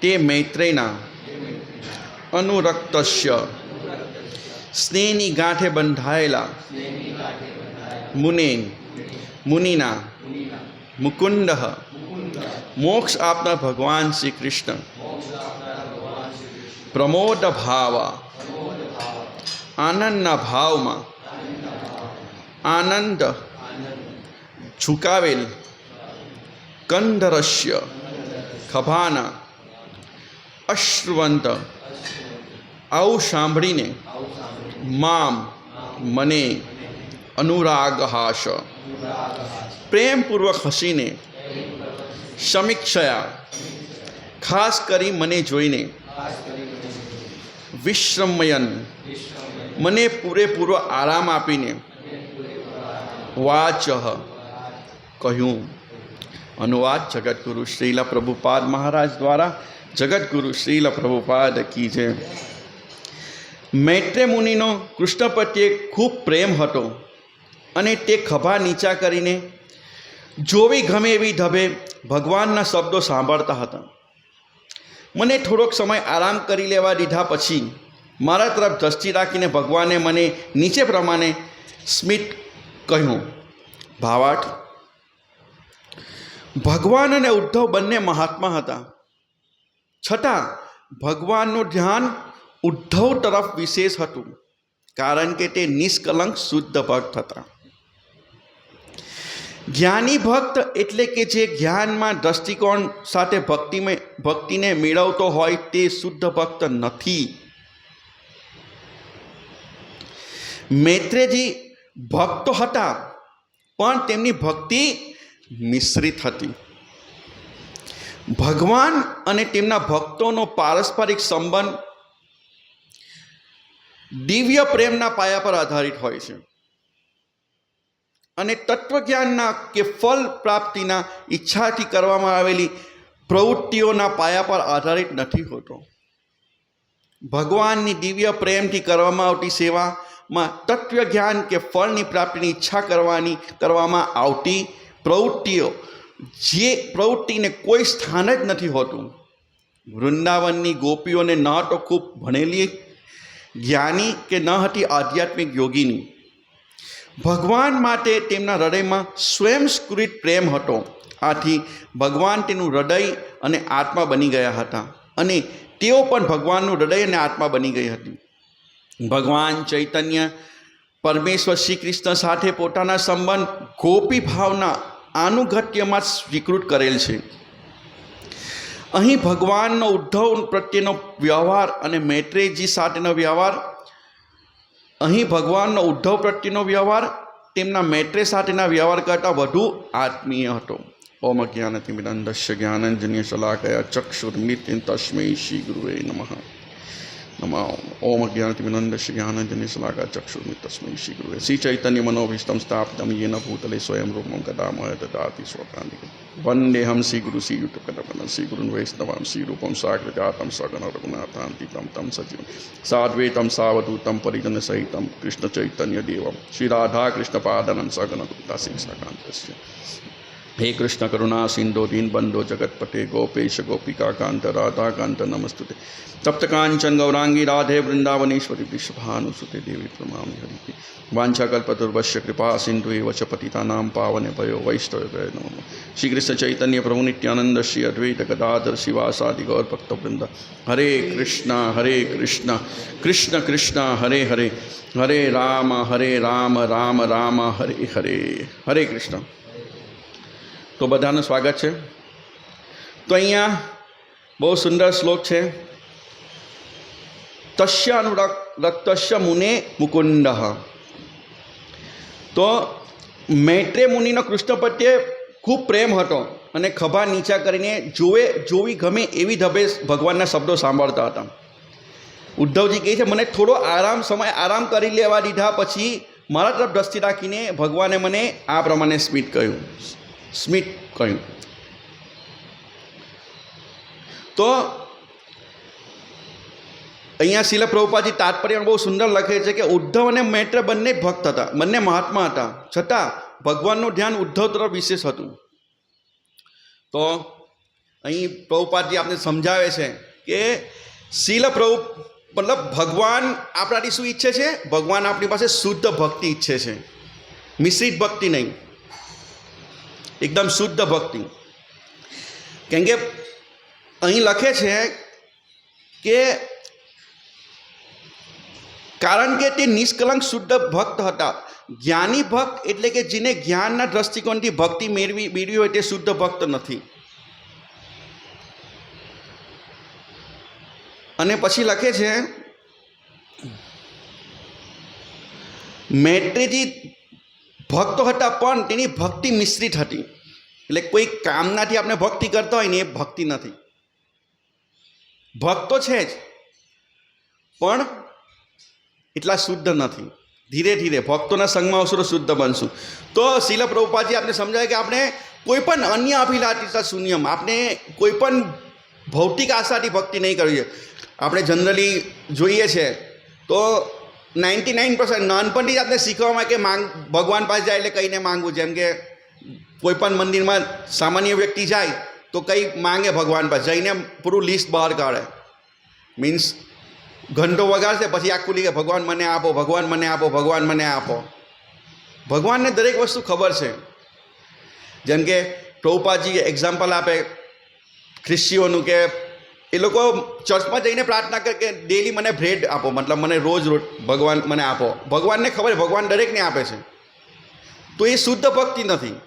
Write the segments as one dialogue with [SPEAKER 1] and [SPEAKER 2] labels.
[SPEAKER 1] તે મૈત્રેના અનુરક્તસ્ય. સ્નેહની ગાંઠે બંધાયેલા મુને મુનિના મુકુંદ મોક્ષ આપનાર ભગવાન શ્રી કૃષ્ણ પ્રમોદ ભાવ આનંદના ભાવમાં આનંદ ઝુકાવેલ. કંદરસ્ય. ખભાના અશ્રુવંત. આવું સાંભળીને મામ મને અનુરાગ હાશ પ્રેમપૂર્વક હસીને સમીક્ષયા, ખાસ કરી મને જોઈને વિશ્રમયન, મને પૂરેપૂરો આરામ આપીને વાચ કહ્યું. અનુવાદ જગતગુરુ શ્રીલા પ્રભુપાદ મહારાજ દ્વારા જગતગુરુ શ્રીલ પ્રભુપાદ કી છે મૈત્રે મુનિનો કૃષ્ણ પ્રત્યે ખૂબ પ્રેમ હતો અને તે ખભા નીચા કરીને જોવી ગમે એવી ઢબે ભગવાનના શબ્દો સાંભળતા હતા. મને થોડોક સમય આરામ કરી લેવા દીધા પછી મારા તરફ દ્રષ્ટિ રાખીને ભગવાને મને નીચે પ્રમાણે સ્મિત કહ્યું ભાવાર્થ ભગવાન અને ઉદ્ધવ બંને મહાત્મા હતા. છતાં ભગવાનનું ધ્યાન ઉદ્ધવ તરફ વિશેષ હતું, કારણ કે તે નિષ્કલંક શુદ્ધ ભક્ત હતા. જ્ઞાની ભક્ત એટલે કે જે જ્ઞાનમાં દ્રષ્ટિકોણ સાથે ભક્તિમય, ભક્તિને મેળવતો હોય તે શુદ્ધ ભક્ત નથી. મૈત્રેજી ભક્તો હતા, પણ તેમની ભક્તિ મિશ્રિત હતી. ભગવાન અને તેમના ભક્તોનો પારસ્પરિક સંબંધ દિવ્ય પ્રેમના પાયા પર આધારિત હોય છે. અને તત્વજ્ઞાનના કે ફલ પ્રાપ્તિના ઈચ્છાથી કરવામાં આવેલી પ્રવૃત્તિઓના પાયા પર આધારિત નથી હોતો. ભગવાનની દિવ્ય પ્રેમથી કરવામાં આવતી સેવામાં તત્વજ્ઞાન કે ફળની પ્રાપ્તિની ઈચ્છા કરવાની કરવામાં આવતી પ્રવૃત્તિઓ જે પ્રવૃત્તિને કોઈ સ્થાન જ નથી હોતું, વૃંદાવનની ગોપીઓને ન તો ખૂબ ભણેલી જ્ઞાની કે ન હતી આધ્યાત્મિક યોગીની. ભગવાન માટે તેમના હૃદયમાં સ્વયંસ્કૃત પ્રેમ હતો. આથી ભગવાન તેનું હૃદય અને આત્મા બની ગયા હતા અને તેઓ પણ ભગવાનનું હૃદય અને આત્મા બની ગઈ હતી. ભગવાન ચૈતન્ય પરમેશ્વર શ્રી કૃષ્ણ સાથે પોતાના સંબંધ ગોપી ભાવના આનુગત્યમાં સ્વીકૃત કરેલ છે. અહીં ભગવાનનો ઉદ્ધવ પ્રત્યેનો વ્યવહાર અને મૈત્રેયજી સાથેનો વ્યવહાર, અહીં ભગવાનનો ઉદ્ધવ પ્રત્યેનો વ્યવહાર, તેમના મૈત્રેય સાથેના વ્યવહાર કરતાં વધુ આત્મીય હતો. ઓમ જ્ઞાનતિમિરંધસ્ય જ્ઞાનંજન્ય શલાકયા ચક્ષુર્મિત્યં તસ્મૈ શ્રી ગુરુએ નમઃ. નમઃ ઓમ જ્ઞાનતિમિરંધસ્ય જ્ઞાનંજન્ય શલાકયા ચક્ષુર્મિ તસ્મૈ શ્રી ગુરુવે શ્રી ચૈતન્ય મનોભીષ્ટમ સ્થાપિતમ યેન ભૂતલે સ્વયં રૂપમ કદામય દદાતિ સ્વપ્રાંતિકમ વંદેહમ શ્રી ગુરુ શ્રી યુટકદમન શ્રી ગુરુન વૈષ્ણવામ શ્રી રૂપમ સાગ્રજાતમ સગન રઘુનાથાંતિતમ તમ સજીવમ સાદ્વૈતમ સાવધૂતમ પરિજન સહિતમ કૃષ્ણ ચૈતન્ય દેવમ શ્રી રાધા કૃષ્ણ પાદનમ સગન દાસી સકાંતસ્ય હે કૃષ્ણ કરુણા સિંધો દીનબંધો જગતપતે ગોપેશ ગોપિકા કાંત રાધા કાંત નમસ્તુતે તપ્ત કાંચન ગૌરાંગી રાધે વૃંદાવનેશ્વરી વૃષભાનુસુતે દેવી પ્રમામી હરિ વાંછાકલ્પતુર્વશ્ય કૃપા સિંધુ એવ ચ પતિતાનામ પાવને ભયો વૈષ્ણવ નમઃ શ્રી કૃષ્ણ ચૈતન્ય પ્રભુ નિત્યાનંદ શ્રી અદ્વૈત ગદાધર શિવાસાદિ ગૌર ભક્તવૃંદ હરે કૃષ્ણ તો બધાનું સ્વાગત છે. તો અહીંયા બહુ સુંદર શ્લોક છે. તસ્ય અનુરક્તસ્ય મુને મુકુંદ તો મૈત્રે મુનિનો કૃષ્ણ પ્રત્યે ખૂબ પ્રેમ હતો અને ખભા નીચા કરીને જોવે, જોવી ગમે એવી ધબે ભગવાનના શબ્દો સાંભળતા હતા. ઉદ્ધવજી કહે છે, મને થોડો આરામ સમય, આરામ કરી લેવા દીધા પછી મારા તરફ દ્રષ્ટિ રાખીને ભગવાને મને આ પ્રમાણે સ્મિત કહ્યું સ્મિત કહ્યું. તો અહીંયા શિલ પ્રભુપાજી તાત્પર્યમાં બહુ સુંદર લખે છે કે ઉદ્ધવ અને મૈત્ર બંને ભક્ત હતા, બંને મહાત્મા હતા. છતાં ભગવાનનું ધ્યાન ઉદ્ધવ તરફ વિશેષ હતું. તો અહીં પ્રભુપાદજી આપને સમજાવે છે કે શીલ પ્રભુ, મતલબ ભગવાન આપણાથી શું ઈચ્છે છે? ભગવાન આપણી પાસે શુદ્ધ ભક્તિ ઈચ્છે છે. મિશ્રિત ભક્તિ નહીં. એકદમ શુદ્ધ ભક્તિ. કેમ કે અહીં લખે છે કે કારણ કે તે નિષ્કલંક શુદ્ધ ભક્ત હતા. જ્ઞાની ભક્ત એટલે કે જેને જ્ઞાનના દ્રષ્ટિકોણથી ભક્તિ મેળવી મેળવી હોય તે શુદ્ધ ભક્ત નથી. અને પછી લખે છે મૈત્રીજી ભક્તો હતા, પણ તેની ભક્તિ મિશ્રિત હતી. એટલે કોઈ કામનાથી આપણે ભક્તિ કરતા હોય ને એ ભક્તિ નથી. ભક્તો છે જ, પણ એટલા શુદ્ધ નથી. ધીરે ધીરે ભક્તોના સંગમાં આવશું શુદ્ધ બનશું. તો શીલ પ્રભુપાજી આપણે સમજાય કે આપણે કોઈ પણ અન્ય અભિલાષિતા શૂન્યમ. આપણે કોઈ પણ ભૌતિક આશાથી ભક્તિ નહીં કરવી જોઈએ આપણે જનરલી જોઈએ છે, તો નાઇન્ટી નાઇન પર્સન્ટ નાનપણથી જ આપણે શીખવામાં કે માંગ, ભગવાન પાસે જાય એટલે કહીને માંગવું. જેમ કે કોઈ પણ મંદિરમાં સામાન્ય વ્યક્તિ જાય તો કંઈ માંગે ભગવાન પાસે, જઈને પૂરું લિસ્ટ બહાર કાઢે. મીન્સ ઘંટો વગાડશે, પછી આખું લીધે ભગવાન મને આપો, ભગવાન મને આપો, ભગવાન મને આપો. ભગવાનને દરેક વસ્તુ ખબર છે. જેમ કે ટોપાજી એક્ઝામ્પલ આપે ખ્રિસ્તીઓનું કે એ લોકો ચર્ચમાં જઈને પ્રાર્થના કરે કે ડેલી મને બ્રેડ આપો, મતલબ મને રોજ રોજ ભગવાન મને આપો. ભગવાનને ખબર ભગવાન દરેકને આપે છે. તો એ શુદ્ધ ભક્તિ નથી.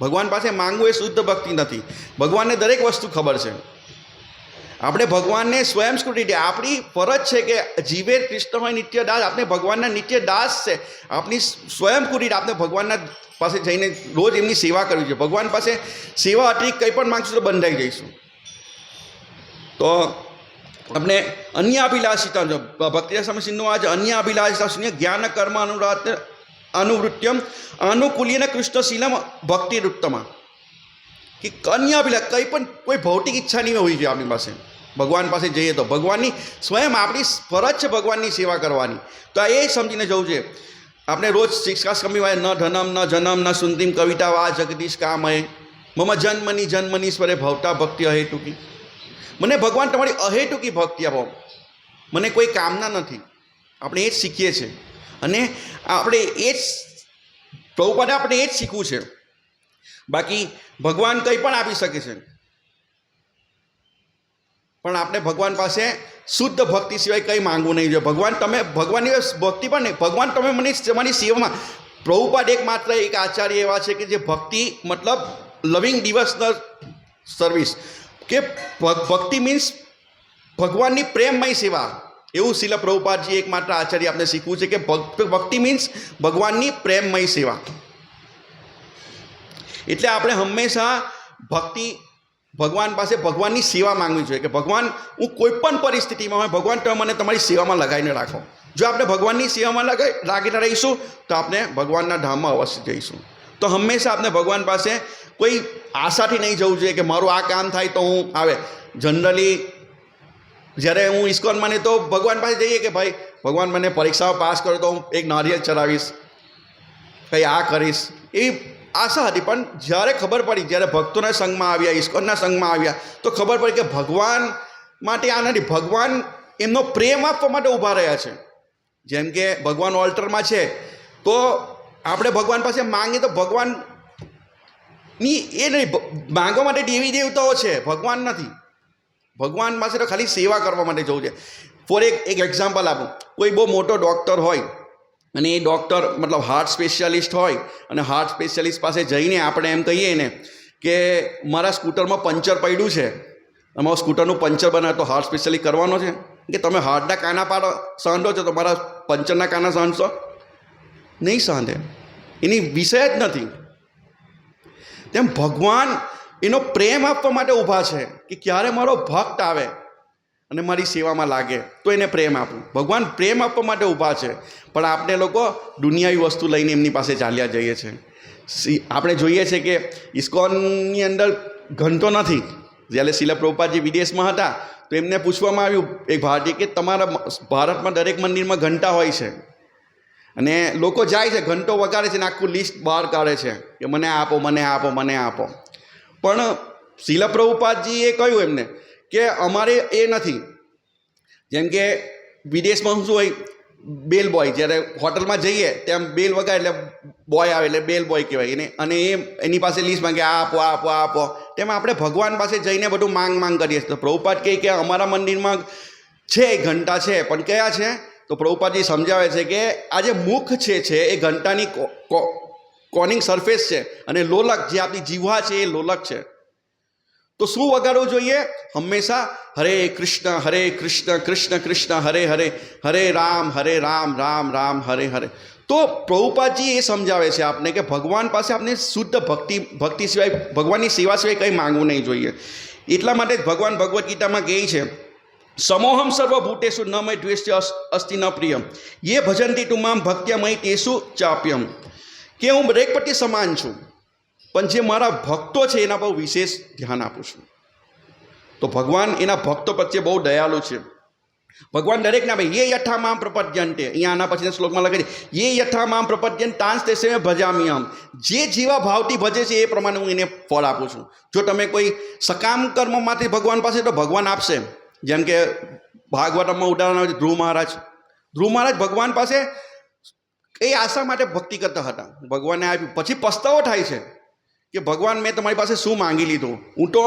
[SPEAKER 1] ભગવાન પાસે માંગવું એ શુદ્ધ ભક્તિ નથી. ભગવાનને દરેક વસ્તુ ખબર છે. આપણે ભગવાનને સ્વયં સ્કૃતિ આપણી ફરજ છે કે જીવે કૃષ્ણમય નિત્ય દાસ, આપણે ભગવાનના નિત્ય દાસ છે. આપણી સ્વયં કુરી આપણે ભગવાનના પાસે જઈને રોજ એમની સેવા કરવી છે ભગવાન પાસે સેવા અતિરિક્ત કંઈ પણ માંગશું તો બંધાઈ જઈશું. તો આપણે અન્ય અભિલાષિતા ભક્તિ સમયસિંહનું આજે અન્ય અભિલાષિતા શૂન્ય જ્ઞાન કર્મ અનુરાત અનુવૃત્યમ અનુકૂલ્યને કૃષ્ણશીલમ ભક્તિરૂપ્તમાં કે અન્ય અભિલાષ કંઈ પણ કોઈ ભૌતિક ઈચ્છા નહીં હોવી જોઈએ આપણી પાસે. ભગવાન પાસે જઈએ તો ભગવાનની સ્વયં આપણી ફરજ છે ભગવાનની સેવા કરવાની. તો એ સમજીને જવું છે. આપણે રોજ શિક્ષા કમી વાય ન ધનમ, ન જનમ, ન સુંદરીમ કવિતા વા જગદીશ કામય. મમ જન્મની જન્મની સ્વરે ભવતા ભક્તિ અહેતુકી. મને ભગવાન તમારી અહેતુકી ભક્તિ આપો. મને કોઈ કામના નથી. આપણે એ જ શીખીએ છીએ. અને આપણે એ જ પ્રભુપાદે આપણે એ જ શીખવું છે. બાકી ભગવાન કંઈ પણ આપી શકે છે. પણ આપણે ભગવાન પાસે શુદ્ધ ભક્તિ સિવાય કંઈ માંગવું નહીં જોઈએ. ભગવાન તમે, ભગવાનની ભક્તિ પણ નહીં. ભગવાન તમે મને તમારી સેવામાં, પ્રભુપાદ એક માત્ર એક આચાર્ય એવા છે કે જે ભક્તિ, મતલબ લવિંગ ડિવસનલ સર્વિસ કે ભક્તિ મીન્સ ભગવાનની પ્રેમમય સેવા. એવું શિલ પ્રભુપાદજી એક માત્ર આચાર્ય આપણે શીખવું છે કે ભક્તિ મીન્સ ભગવાનની પ્રેમમય સેવા. એટલે આપણે હંમેશા ભક્તિ, ભગવાન પાસે ભગવાનની સેવા માંગવી જોઈએ કે ભગવાન, હું કોઈ પણ પરિસ્થિતિમાં હોય, ભગવાન તમે મને તમારી સેવામાં લગાવીને રાખો. જો આપણે ભગવાનની સેવામાં લગાવી લાગીને રહીશું, તો આપણે ભગવાનના ધામમાં અવશ્ય જઈશું. તો હંમેશા આપણે ભગવાન પાસે કોઈ આશાથી નહીં જવું જોઈએ કે મારું આ કામ થાય તો હું આવે. જનરલી જ્યારે હું ઇસ્કોનમાં ને તો ભગવાન પાસે જઈએ કે ભાઈ, ભગવાન મને પરીક્ષાઓ પાસ કરો તો હું એક નારિયેળ ચલાવીશ કંઈ આ કરીશ. એવી આશા હતી, પણ જ્યારે ખબર પડી, જ્યારે ભક્તોના સંઘમાં આવ્યા, ઇસ્કોનના સંઘમાં આવ્યા, તો ખબર પડી કે ભગવાન માટે આ નથી, ભગવાન એમનો પ્રેમ આપવા માટે ઊભા રહ્યા છે. જેમ કે ભગવાન ઓલ્ટરમાં છે, તો આપણે ભગવાન પાસે માંગીએ તો ભગવાન ની એ નહીં માંગવા માટે દેવી દેવતાઓ છે, ભગવાન નથી. ભગવાન પાસે તો ખાલી સેવા કરવા માટે જવું છે. ફોર એક એક એક્ઝામ્પલ આપું. કોઈ બહુ મોટો ડૉક્ટર હોય, અને એ ડૉક્ટર મતલબ હાર્ટ સ્પેશિયાલિસ્ટ હોય, અને હાર્ટ સ્પેશિયાલિસ્ટ પાસે જઈને આપણે એમ કહીએ ને કે મારા સ્કૂટરમાં પંચર પડ્યું છે. અમારું સ્કૂટરનું પંચર બનાવે, તો હાર્ટ સ્પેશિયાલિસ્ટ કરવાનો છે. કે તમે હાર્ટના કાના પાડો સાંધો છો, તો મારા પંચરના કાના સાંધશો નહીં સાંધે એની વિષય જ નથી. તેમ ભગવાન એનો પ્રેમ આપવા માટે ઊભા છે કે ક્યારે મારો ભક્ત આવે અને મારી સેવામાં લાગે, તો એને પ્રેમ આપું. ભગવાન પ્રેમ આપવા માટે ઊભા છે. પણ આપણે લોકો દુનિયાવી વસ્તુ લઈને એમની પાસે ચાલ્યા જઈએ છીએ આપણે જોઈએ છે કે ઇસ્કોનની અંદર ઘંટો નથી. જ્યારે શિલા પ્રભુપાદજી વિદેશમાં હતા, તો એમને પૂછવામાં આવ્યું એક ભારતીય કે તમારા ભારતમાં દરેક મંદિરમાં ઘંટા હોય છે. અને લોકો જાય છે, ઘંટો વગાડે છે ને આખું લિસ્ટ બહાર કાઢે છે કે મને આપો મને આપો મને આપો. પણ શીલ પ્રભુપાદજીએ કહ્યું એમને કે અમારે એ નથી. જેમ કે વિદેશમાં શું હોય બેલ બોય જ્યારે હોટલમાં જઈએ તેમ બેલ વગાડે એટલે બોય આવે એટલે બેલ બોય કહેવાય. એને અને એ એની પાસે લિસ્ટ માંગે, આ આપો આ આપો આ આપો. તેમ આપણે ભગવાન પાસે જઈને બધું માંગ માંગ કરીએ છીએ. તો પ્રભુપાદ કહે કે અમારા મંદિરમાં છે, ઘંટા છે, પણ કયા છે? તો પ્રભુપાદજી સમજાવે છે કે આ જે મુખ છે છે, એ ઘંટાની કોનિંગ સરફેસ છે અને લોલક જે આપણી જીવા છે, એ લોલક છે. તો શું વગાડવું જોઈએ? હંમેશા હરે કૃષ્ણ હરે કૃષ્ણ કૃષ્ણ કૃષ્ણ, હરે હરે હરે રામ હરે રામ રામ રામ, હરે હરે. તો પ્રભુપાદજી એ સમજાવે છે આપને કે ભગવાન પાસે આપણે શુદ્ધ ભક્તિ ભક્તિ સિવાય, ભગવાનની સેવા સિવાય કંઈ માંગવું નહીં જોઈએ. એટલા માટે જ ભગવાન ભગવદ્ ગીતામાં કહે છે સમોહમ સર્વ ભૂતેશુ ન મય દ્વેષ્ય અસ્તિ ન પ્રિયમ. યે ભજંતી તુમામ ભક્ત્યમય તેસુ ચાપ્યમ. કે હું દરેક પ્રત્યે સમાન છું, પણ જે મારા ભક્તો છે એના પર વિશેષ ધ્યાન આપું છું. તો ભગવાન એના ભક્તો પ્રત્યે બહુ દયાળુ છે. ભગવાન દરેકને આપે, યે યથા મામ પ્રપદ્યંતે. અહીંયા આના પછીના શ્લોકમાં લખે છે, યે યથા મામ પ્રપદ્યંત તાંસ તેસે મેં ભજામી હમ જે જેવા ભાવથી ભજે છે એ પ્રમાણે હું એને ફળ આપું છું. જો તમે કોઈ સકામ કર્મમાંથી ભગવાન પાસે, તો ભગવાન આપશે. જેમ કે ભાગવતમાં ઉદાહરણ આવે છે, ધ્રુવ મહારાજ. ધ્રુવ મહારાજ ભગવાન પાસે એ આશા માટે ભક્તિ કરતા હતા. ભગવાનને આપ્યું. પછી પસ્તાવો થાય છે કે ભગવાન, મેં તમારી પાસે શું માંગી લીધું? હું તો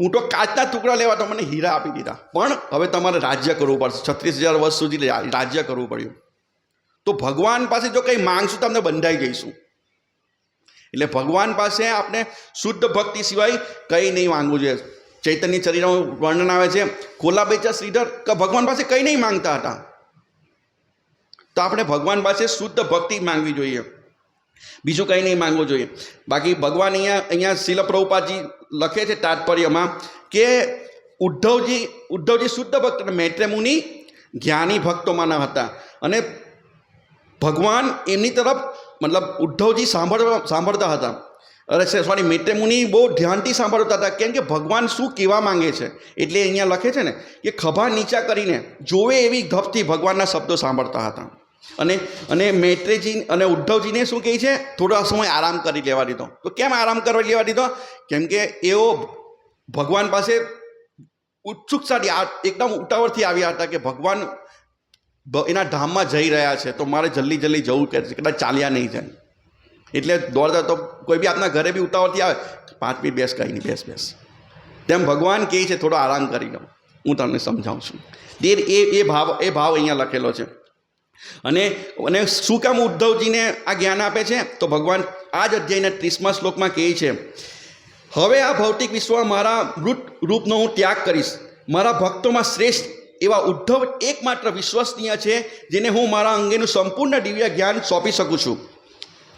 [SPEAKER 1] હું તો કાચના ટુકડા લેવા તો મને હીરા આપી દીધા. પણ હવે તમારે રાજ્ય કરવું પડશે. છત્રીસ હજાર વર્ષ સુધી રાજ્ય કરવું પડ્યું. તો ભગવાન પાસે જો કંઈ માંગશું તો તમને બંધાઈ જઈશું. એટલે ભગવાન પાસે આપણે શુદ્ધ ભક્તિ સિવાય કંઈ નહીં માંગવું જોઈએ. ચૈતન્ય ચરિત્રનું વર્ણન આવે છે કોલાબેચા શ્રીધર કે ભગવાન પાસે કંઈ નહીં માંગતા હતા. તો આપણે ભગવાન પાસે શુદ્ધ ભક્તિ માંગવી જોઈએ. બીજું કંઈ નહીં માંગવું જોઈએ. બાકી ભગવાન અહીંયા અહીંયા શિલ પ્રભુપાદજી લખે છે તાત્પર્યમાં કે ઉદ્ધવજી ઉદ્ધવજી શુદ્ધ ભક્ત મૈત્રેમુનિ જ્ઞાની ભક્તોમાંના હતા. અને ભગવાન એમની તરફ મતલબ ઉદ્ધવજી સાંભળવા, સાંભળતા હતા. અરે સોરી મૈત્રે મુનિ બહુ ધ્યાનથી સાંભળતા હતા. કેમ કે ભગવાન શું કહેવા માંગે છે? એટલે અહીંયા લખે છે ને કે ખભા નીચા કરીને જોવે એવી ગપથી ભગવાનના શબ્દો સાંભળતા હતા. અને અને મૈત્રેજી અને ઉદ્ધવજીને શું કહે છે? થોડા સમય આરામ કરી લેવા દીધો. તો કેમ આરામ કરવા લેવા દીધો? કેમ કે એઓ ભગવાન પાસે ઉત્સુકતાથી એકદમ ઉતાવળથી આવ્યા હતા કે ભગવાન એના ધામમાં જઈ રહ્યા છે, તો મારે જલ્દી જલ્દી જવું કે કદાચ ચાલ્યા નહીં જાય. એટલે દોડતા તો કોઈ બી આપના ઘરે બી ઉતાવળથી આવે, પાંચ મિનિટ બેસ, કંઈ નહીં, બેસ બેસ. તેમ ભગવાન કહે છે, થોડો આરામ કરી લો. હું તમને સમજાવું છું. તે એ એ ભાવ એ ભાવ અહીંયા લખેલો છે. અને અને શું કામ ઉદ્ધવજીને આ જ્ઞાન આપે છે? તો ભગવાન આ જ અધ્યાયના ત્રીસમા શ્લોકમાં કહે છે, હવે આ ભૌતિક વિશ્વમાં મારા મૃત રૂપનો હું ત્યાગ કરીશ. મારા ભક્તોમાં શ્રેષ્ઠ એવા ઉદ્ધવ એકમાત્ર વિશ્વસનીય છે, જેને હું મારા અંગેનું સંપૂર્ણ દિવ્ય જ્ઞાન સોંપી શકું છું.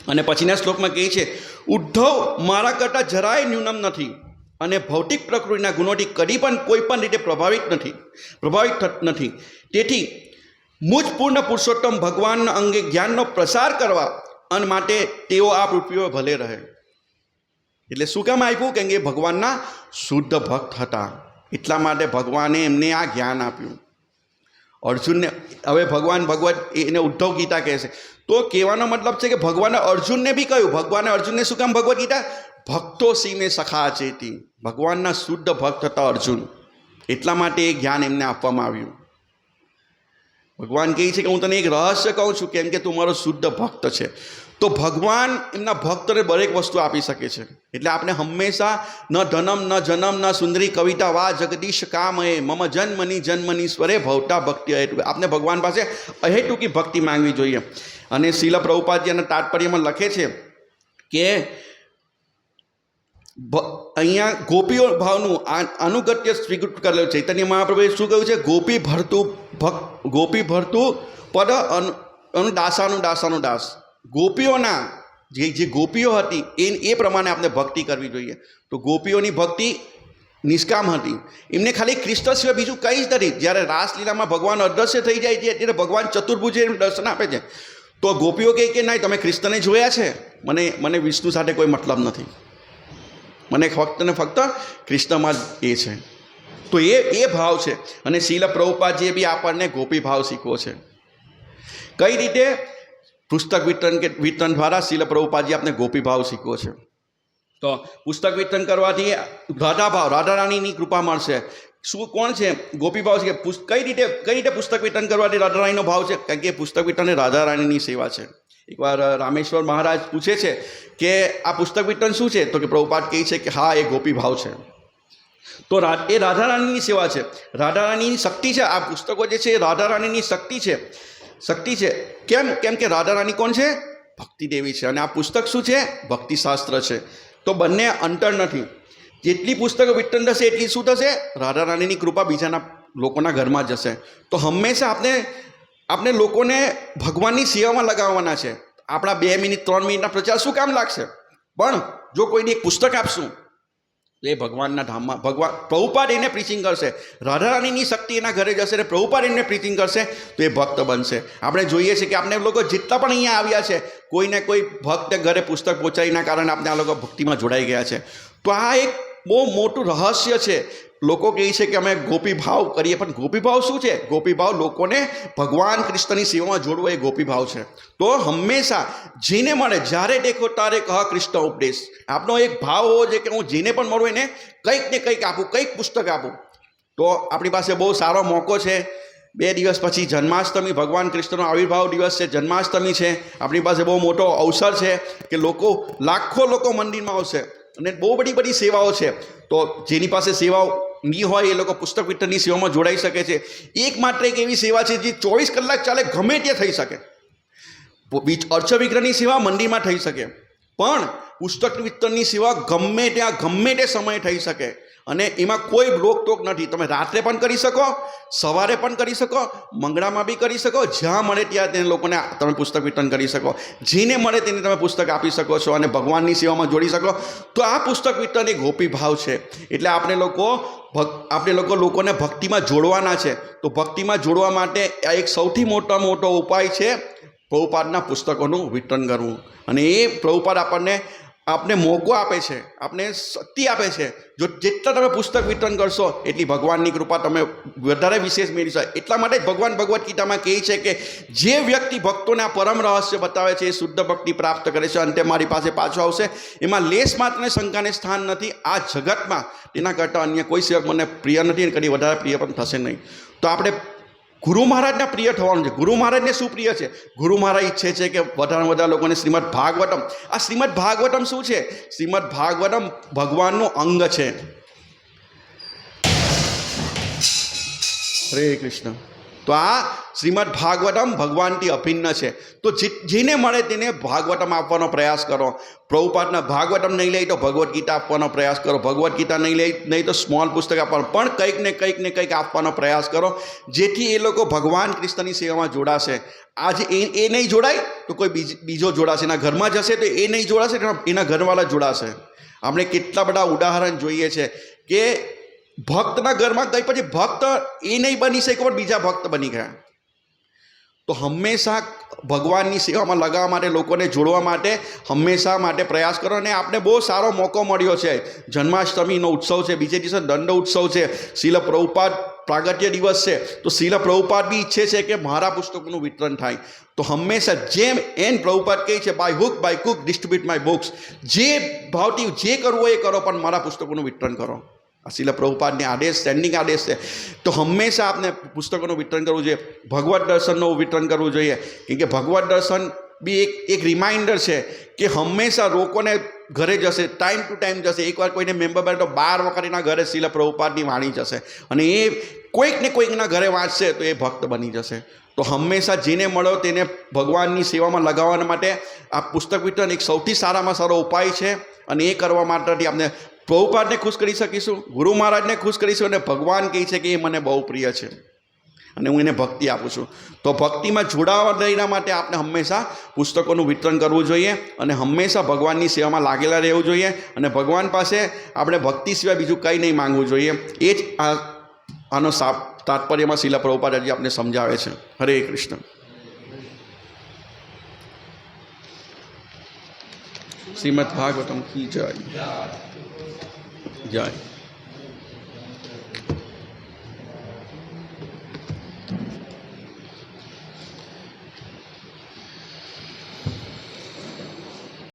[SPEAKER 1] અને પછીના શ્લોકમાં કહે છે, ઉદ્ધવ મારા કરતાં જરાય ન્યૂનમ નથી અને ભૌતિક પ્રકૃતિના ગુણોથી કદી પણ કોઈ પણ રીતે પ્રભાવિત નથી, પ્રભાવિત થત નથી. તેથી મુજ પૂર્ણ પુરુષોત્તમ ભગવાનના અંગે જ્ઞાનનો પ્રસાર કરવા અને માટે તેઓ આ પૃથ્વીઓ ભલે રહે. એટલે શું કામ આપ્યું? કેમ કે ભગવાનના શુદ્ધ ભક્ત હતા. એટલા માટે ભગવાને એમને આ જ્ઞાન આપ્યું. અર્જુનને, હવે ભગવાન ભગવત એને ઉદ્ધવ ગીતા કહે છે તો કહેવાનો મતલબ છે કે ભગવાને અર્જુનને બી કહ્યું. ભગવાને અર્જુનને શું કામ ભગવદ્ ગીતા ભક્તો સિંહને સખા ચેતી. ભગવાનના શુદ્ધ ભક્ત હતા અર્જુન. એટલા માટે એ જ્ઞાન એમને આપવામાં આવ્યું. ભગવાન કહે છે કે હું તને એક રહસ્ય કહું છું, કેમ કે તું મારો શુદ્ધ ભક્ત છે. તો ભગવાન એમના ભક્તને દરેક વસ્તુ આપી શકે છે. એટલે આપણે હંમેશા ન ધનમ, ન જનમ, ન સુંદરી કવિતા વા જગદીશ કામએ, મમ જન્મની જન્મની સ્વરે ભવતા ભક્તિ. આપણે ભગવાન પાસે અહેતુકી ભક્તિ માંગવી જોઈએ. અને શીલ પ્રભુપાદજીના તાત્પર્યમાં લખે છે કે અહીંયા ગોપીઓ ભાવનું અનુગત્ય સ્વીકૃત કરેલું ચૈતન્ય મહાપ્રભુએ શું કહ્યું છે? ગોપી ભરતું ભક્ત ગોપી ભરતું પદ અનુ દાસાનું દાસાનું દાસ ગોપીઓના જે જે ગોપીઓ હતી, એ એ પ્રમાણે આપણે ભક્તિ કરવી જોઈએ. તો ગોપીઓની ભક્તિ નિષ્કામ હતી. એમને ખાલી કૃષ્ણ સિવાય બીજું કંઈ જ નથી. જ્યારે રાસલીલામાં ભગવાન અદૃશ્ય થઈ જાય છે, ત્યારે ભગવાન ચતુર્ભુજે દર્શન આપે છે. તો ગોપીઓ કહે કે નહીં તમે ખ્રિસ્તને જોયા છે? મને મને વિષ્ણુ સાથે કોઈ મતલબ નથી. મને ફક્ત ને ફક્ત ખ્રિસ્તમાં જ એ છે. તો એ એ ભાવ છે. અને શીલ પ્રભુપાદજીએ બી આપણને ગોપી ભાવ શીખવો છે. કઈ રીતે પુસ્તક વિતરણ કે, વિતરણ દ્વારા શીલ પ્રભુપાદજી આપને ગોપી ભાવ શીખવો છે? તો પુસ્તક વિતરણ કરવાથી રાધાભાવ રાધારાણીની રાધા રાણીની કૃપા મળશે. શું, કોણ છે? ગોપીભાવ છે કે કઈ રીતે કઈ રીતે પુસ્તક વિતરણ કરવાથી રાધા રાણીનો ભાવ છે? કારણ કે પુસ્તક વિતરણ એ રાધારાણીની સેવા છે. એકવાર રામેશ્વર મહારાજ પૂછે છે કે આ પુસ્તક વિતરણ શું છે? તો કે પ્રભુપાદ કહે છે કે હા, એ ગોપી ભાવ છે. તો એ રાધા રાણીની સેવા છે. રાધા રાણીની શક્તિ છે. આ પુસ્તકો જે છે એ રાધા રાણીની શક્તિ છે. શક્તિ છે. કેમ કેમ કે રાધા રાણી કોણ છે? ભક્તિ દેવી છે. અને આ પુસ્તક શું છે? ભક્તિશાસ્ત્ર છે. તો બંને અંતર નથી. જેટલી પુસ્તકો વિતરણ થશે, એટલી શું થશે? રાધા રાણીની કૃપા બીજાના લોકોના ઘરમાં જશે તો હંમેશા આપણે આપણે લોકોને ભગવાનની સેવામાં લગાવવાના છે. આપણા બે મિનિટ, ત્રણ મિનિટના પ્રચાર શું કામ લાગશે? પણ જો કોઈને એક પુસ્તક આપશું એ ભગવાનના ધામમાં, ભગવાન, પ્રભુપાદ એને પ્રીચિંગ કરશે. રાધા રાણીની શક્તિ એના ઘરે જશે અને પ્રભુપાદ એને પ્રીચિંગ કરશે, તો એ ભક્ત બનશે. આપણે જોઈએ છીએ કે આપણે લોકો જેટલા પણ અહીંયા આવ્યા છે, કોઈને કોઈ ભક્ત ઘરે પુસ્તક પહોંચાડીના કારણે આપણે આ લોકો ભક્તિમાં જોડાઈ ગયા છે. તો આ એક બહુ મોટું રહસ્ય છે. લોકો કહે છે કે અમે ગોપી ભાવ કરીએ, પણ ગોપી ભાવ શું છે? ગોપી ભાવ લોકોને ભગવાન કૃષ્ણની સેવામાં જોડવો એ ગોપી ભાવ છે. તો હંમેશા જેને મળે, જ્યારે દેખો તારે કહ કૃષ્ણ ઉપદેશ. આપનો એક ભાવ હોવો જોઈએ કે હું જેને પણ મળું એને કંઈક ને કંઈક આપું, કંઈક પુસ્તક આપું. તો આપણી પાસે બહુ સારો મોકો છે. બે દિવસ પછી જન્માષ્ટમી, ભગવાન કૃષ્ણનો આવિર્ભાવ દિવસ છે, જન્માષ્ટમી છે. આપણી પાસે બહુ મોટો અવસર છે કે લોકો લાખો લોકો મંદિરમાં આવશે. અને બહુ બધી બધી સેવાઓ છે. તો જેની પાસે સેવાઓ નહીં હોય, એ લોકો પુસ્તક વિતરણની સેવામાં જોડાઈ શકે છે. એકમાત્ર એક એવી સેવા છે જે ચોવીસ કલાક ચાલે, ગમે તે થઈ શકે. બીજ અર્ચ વિગ્રહની સેવા મંદિરમાં થઈ શકે. પણ પુસ્તક વિતરણની સેવા ગમે ત્યાં, ગમે તે સમયે થઈ શકે. અને એમાં કોઈ રોકટોક નથી. તમે રાત્રે પણ કરી શકો, સવારે પણ કરી શકો, મંગળામાં બી કરી શકો, જ્યાં મળે ત્યાં તે લોકોને તમે પુસ્તક વિતરણ કરી શકો. જેને મળે તેને તમે પુસ્તક આપી શકો છો અને ભગવાનની સેવામાં જોડી શકો. તો આ પુસ્તક વિતરણ એ ગોપી ભાવ છે. એટલે આપણે લોકો આપણે લોકો લોકોને ભક્તિમાં જોડવાના છે. તો ભક્તિમાં જોડવા માટે આ એક સૌથી મોટા મોટો ઉપાય છે પ્રભુપાદના પુસ્તકોનું વિતરણ કરવું. અને એ પ્રભુપાદ આપણને આપને મોકો આપે છે, આપને શક્તિ આપે છે. જો જેટલા તમે પુસ્તક વિતરણ કરશો, એટલી ભગવાનની કૃપા તમે વધારે વિશેષ મેળવશો એટલા માટે ભગવાન ભગવદ્ ગીતામાં કહે છે કે, જે વ્યક્તિ ભક્તોને પરમ રહસ્ય બતાવે છે, એ શુદ્ધ ભક્તિ પ્રાપ્ત કરે છે, અંતે મારી પાસે પાછો આવશે. એમાં લેશ માત્રને શંકાને સ્થાન નથી. આ જગતમાં તેના કરતાં અન્ય કોઈ સેવક મને પ્રિય નથી અને કદી વધારે પ્રિય પણ થશે નહીં. તો આપણે ગુરુ મહારાજના પ્રિય થવાનું છે. ગુરુ મહારાજને શું પ્રિય છે? ગુરુ મહારાજ ઈચ્છે છે કે વધારે વધારે લોકોને શ્રીમદ ભાગવતમ. આ શ્રીમદ ભાગવતમ શું છે? શ્રીમદ ભાગવતમ ભગવાનનું અંગ છે. હરે કૃષ્ણ. તો આ શ્રીમદ ભાગવતમ ભગવાનથી અભિન્ન છે. તો જેને મળે તેને ભાગવતમ આપવાનો પ્રયાસ કરો. પ્રભુપાદના ભાગવતમ નહીં લે તો ભગવદ્ ગીતા આપવાનો પ્રયાસ કરો. ભગવદ્ ગીતા નહીં લે નહીં તો સ્મોલ પુસ્તક આપવાનો. પણ કંઈક ને કંઈક ને કંઈક આપવાનો પ્રયાસ કરો. જેથી એ લોકો ભગવાન કૃષ્ણની સેવામાં જોડાશે. આજે એ એ નહીં જોડાય તો કોઈ બીજો જોડાશે. એના ઘરમાં જશે તો એ નહીં જોડાશે એના ઘરવાળા જોડાશે. આપણે કેટલા બધા ઉદાહરણ જોઈએ છે કે ભક્તના ઘરમાં ગઈ પછી ભક્ત એ નહીં બની શકે, પણ બીજા ભક્ત બની ગયા. તો હંમેશા ભગવાનની સેવામાં લગાવવા માટે, લોકોને જોડવા માટે, હંમેશા માટે પ્રયાસ કરો અને આપણે બહુ સારો મોકો મળ્યો છે. જન્માષ્ટમીનો ઉત્સવ છે, બીજે દિવસે દંડ ઉત્સવ છે, શીલ પ્રભુપાદ પ્રાગટ્ય દિવસ છે. તો શીલ પ્રભુપાદ બી ઈચ્છે છે કે મારા પુસ્તકનું વિતરણ થાય. તો હંમેશા જેમ એન પ્રભુપાદ કહે છે બાય હુક બાય કુક ડિસ્ટ્રીબ્યુટ માય બુક્સ જે ભાવથી જે કરવું હોય એ કરો, પણ મારા પુસ્તકોનું વિતરણ કરો. શીલ પ્રભુપાદની આદેશ સ્ટેન્ડિંગ આદેશ છે. તો હંમેશા આપણે પુસ્તકોનું વિતરણ કરવું જોઈએ, ભગવત દર્શનનું વિતરણ કરવું જોઈએ. કેમ કે ભગવત દર્શન બી એક એક રિમાઇન્ડર છે કે હંમેશા લોકોને ઘરે જશે ટાઈમ ટુ ટાઈમ જશે. એકવાર કોઈને મેમ્બર બને તો બાર વખત એના ઘરે શીલ પ્રભુપાદની વાણી જશે. અને એ કોઈક ને કોઈકના ઘરે વાંચશે તો એ ભક્ત બની જશે. તો હંમેશા જેને મળો તેને ભગવાનની સેવામાં લગાવવા માટે આ પુસ્તક વિતરણ એક સૌથી સારામાં સારો ઉપાય છે. અને એ કરવા માટેથી આપણે પ્રભુપાદને ખુશ કરી શકીશું, ગુરુ મહારાજને ખુશ કરીશું અને ભગવાન કહે છે કે એ મને બહુ પ્રિય છે અને હું એને ભક્તિ આપું છું. તો ભક્તિમાં જોડાવા દઈના માટે આપણે હંમેશા પુસ્તકોનું વિતરણ કરવું જોઈએ અને હંમેશા ભગવાનની સેવામાં લાગેલા રહેવું જોઈએ અને ભગવાન પાસે આપણે ભક્તિ સિવાય બીજું કંઈ નહીં માંગવું જોઈએ. એ જ આ, આનો સાપ, તાત્પર્યમાં શિલા પ્રભુપાદાજી આપણે સમજાવે છે. હરે કૃષ્ણ. શ્રીમદ ભાગવતમ કી જય. જય